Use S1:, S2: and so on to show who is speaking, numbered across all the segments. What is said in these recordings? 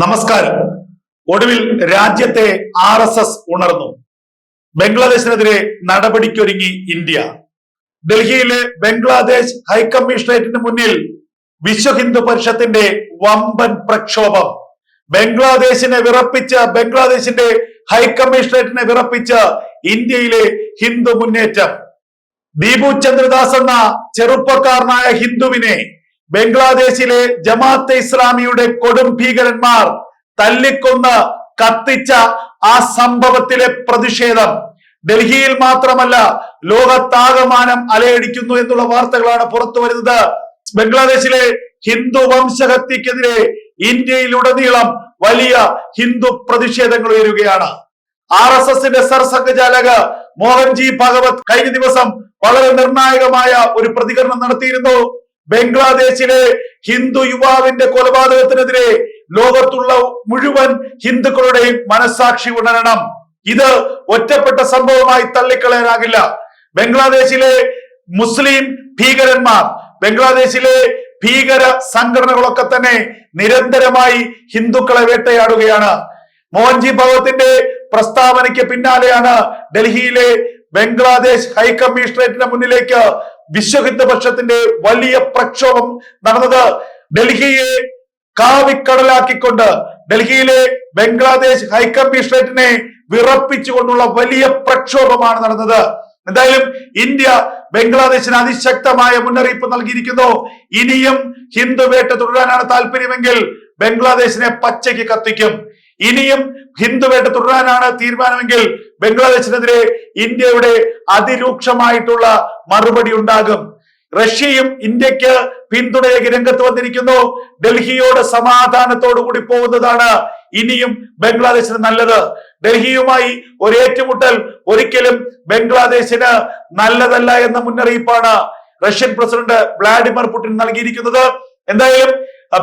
S1: നമസ്കാരം. ഒടുവിൽ രാജ്യത്തെ ആർ എസ് എസ് ഉണർന്നു. ബംഗ്ലാദേശിനെതിരെ നടപടിക്കൊരുങ്ങി ഇന്ത്യ. ഡൽഹിയിലെ ബംഗ്ലാദേശ് ഹൈക്കമ്മീഷണറേറ്റിന് മുന്നിൽ വിശ്വ ഹിന്ദു പരിഷത്തിന്റെ വമ്പൻ പ്രക്ഷോഭം. ബംഗ്ലാദേശിനെ വിറപ്പിച്ച ബംഗ്ലാദേശിന്റെ ഹൈക്കമ്മീഷണറേറ്റിനെ വിറപ്പിച്ച ഇന്ത്യയിലെ ഹിന്ദു മുന്നേറ്റം. ദീപു ചന്ദ്രദാസ് എന്ന ചെറുപ്പക്കാരനായ ഹിന്ദുവിനെ ബംഗ്ലാദേശിലെ ജമാഅത്തെ ഇസ്ലാമിയുടെ കൊടും ഭീകരന്മാർ തല്ലിക്കൊന്ന് കത്തിച്ച ആ സംഭവത്തിലെ പ്രതിഷേധം. ഡൽഹിയിൽ മാത്രമല്ല ലോകത്താകമാനം അലയടിക്കുന്നു എന്നുള്ള വാർത്തകളാണ് പുറത്തു വരുന്നത്. ബംഗ്ലാദേശിലെ ഹിന്ദു വംശഹത്യക്കെതിരെ ഇന്ത്യയിലുടനീളം വലിയ ഹിന്ദു പ്രതിഷേധങ്ങൾ ഉയരുകയാണ്. ആർ എസ് എസിന്റെ സർസംഘചാലക മോഹൻജി ഭാഗവത് കഴിഞ്ഞ ദിവസം വളരെ നിർണായകമായ ഒരു പ്രതികരണം നടത്തിയിരുന്നു. ബംഗ്ലാദേശിലെ ഹിന്ദു യുവാവിന്റെ കൊലപാതകത്തിനെതിരെ ലോകത്തുള്ള മുഴുവൻ ഹിന്ദുക്കളുടെയും മനസാക്ഷി ഉണരണം. ഇത് ഒറ്റപ്പെട്ട സംഭവമായി തള്ളിക്കളയാനാകില്ല. ബംഗ്ലാദേശിലെ മുസ്ലിം ഭീകരന്മാർ ബംഗ്ലാദേശിലെ ഭീകര സംഘടനകളൊക്കെ തന്നെ നിരന്തരമായി ഹിന്ദുക്കളെ വേട്ടയാടുകയാണ്. മോഹൻജി ഭഗവത്തിന്റെ പ്രസ്താവനയ്ക്ക് പിന്നാലെയാണ് ഡൽഹിയിലെ ബംഗ്ലാദേശ് ഹൈക്കമ്മീഷണറേറ്റിന് മുന്നിലേക്ക് വിശ്വ പക്ഷത്തിന്റെ വലിയ പ്രക്ഷോഭം നടന്നത് ഡൽഹിയെ കാവിക്കടലാക്കിക്കൊണ്ട് ഡൽഹിയിലെ ബംഗ്ലാദേശ് ഹൈക്കമ്മീഷണറേറ്റിനെ വിറപ്പിച്ചുകൊണ്ടുള്ള വലിയ പ്രക്ഷോഭമാണ് നടന്നത്. എന്തായാലും ഇന്ത്യ ബംഗ്ലാദേശിന് അതിശക്തമായ മുന്നറിയിപ്പ് നൽകിയിരിക്കുന്നു. ഇനിയും ഹിന്ദു വേട്ട തുടരാനാണ് താല്പര്യമെങ്കിൽ ബംഗ്ലാദേശിനെ പച്ചയ്ക്ക് കത്തിക്കും. ഇനിയും ഹിന്ദു വേട്ട തുടരാനാണ് തീരുമാനമെങ്കിൽ ബംഗ്ലാദേശിനെതിരെ ഇന്ത്യയുടെ അതിരൂക്ഷമായിട്ടുള്ള മറുപടി ഉണ്ടാകും. റഷ്യയും ഇന്ത്യയ്ക്ക് പിന്തുണയേക്ക് രംഗത്ത് വന്നിരിക്കുന്നു. ഡൽഹിയോട് സമാധാനത്തോടു കൂടി പോകുന്നതാണ് ഇനിയും ബംഗ്ലാദേശിന് നല്ലത്. ഡൽഹിയുമായി ഒരു ഏറ്റുമുട്ടൽ ഒരിക്കലും ബംഗ്ലാദേശിന് നല്ലതല്ല എന്ന മുന്നറിയിപ്പാണ് റഷ്യൻ പ്രസിഡന്റ് വ്ളാഡിമിർ പുടിൻ നൽകിയിരിക്കുന്നത്. എന്തായാലും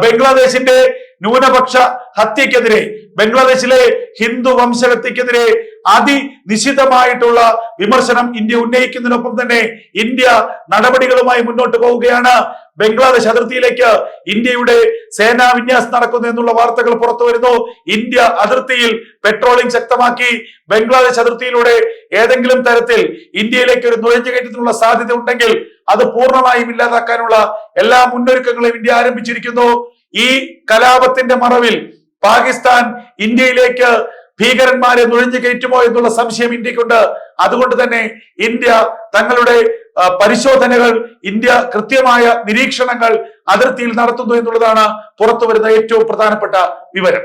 S1: ബംഗ്ലാദേശിന്റെ ന്യൂനപക്ഷ ഹത്യക്കെതിരെ ബംഗ്ലാദേശിലെ ഹിന്ദു വംശഹത്യക്കെതിരെ അതിനിശിതമായിട്ടുള്ള വിമർശനം ഇന്ത്യ ഉന്നയിക്കുന്നതിനൊപ്പം തന്നെ ഇന്ത്യ നടപടികളുമായി മുന്നോട്ട് പോവുകയാണ്. ബംഗ്ലാദേശ് അതിർത്തിയിലേക്ക് ഇന്ത്യയുടെ സേനാ വിന്യാസം നടക്കുന്നു എന്നുള്ള വാർത്തകൾ പുറത്തു വരുന്നു. ഇന്ത്യ അതിർത്തിയിൽ പെട്രോളിംഗ് ശക്തമാക്കി. ബംഗ്ലാദേശ് അതിർത്തിയിലൂടെ ഏതെങ്കിലും തരത്തിൽ ഇന്ത്യയിലേക്ക് ഒരു നുഴഞ്ഞുകയറ്റത്തിനുള്ള സാധ്യത ഉണ്ടെങ്കിൽ അത് പൂർണമായും ഇല്ലാതാക്കാനുള്ള എല്ലാ മുന്നൊരുക്കങ്ങളും ഇന്ത്യ ആരംഭിച്ചിരിക്കുന്നു. ഈ കലാപത്തിന്റെ മറവിൽ പാകിസ്ഥാൻ ഇന്ത്യയിലേക്ക് ഭീകരന്മാരെ നുഴഞ്ഞു കയറ്റുമോ എന്നുള്ള സംശയം ഇന്ത്യക്കുണ്ട്. അതുകൊണ്ട് തന്നെ ഇന്ത്യ തങ്ങളുടെ പരിശോധനകൾ ഇന്ത്യ കൃത്യമായ നിരീക്ഷണങ്ങൾ അതിർത്തിയിൽ നടത്തുന്നു എന്നുള്ളതാണ് പുറത്തു വരുന്ന ഏറ്റവും പ്രധാനപ്പെട്ട വിവരം.